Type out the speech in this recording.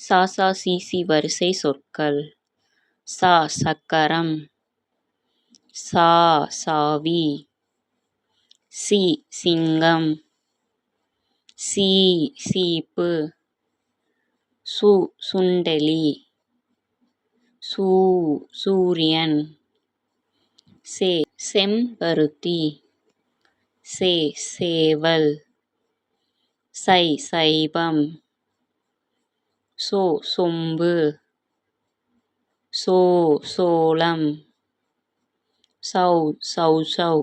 சா சா சிசி வரிசை சொற்கள். சா சக்கரம். சா சாவி. சி சிங்கம். சி சீப்பு. சு சுண்டெலி. சூ சூரியன். சே செம்பருத்தி. சே சேவல். சை சைபம் சோ சொம்பு. சோ சோளம். சௌ சௌசௌ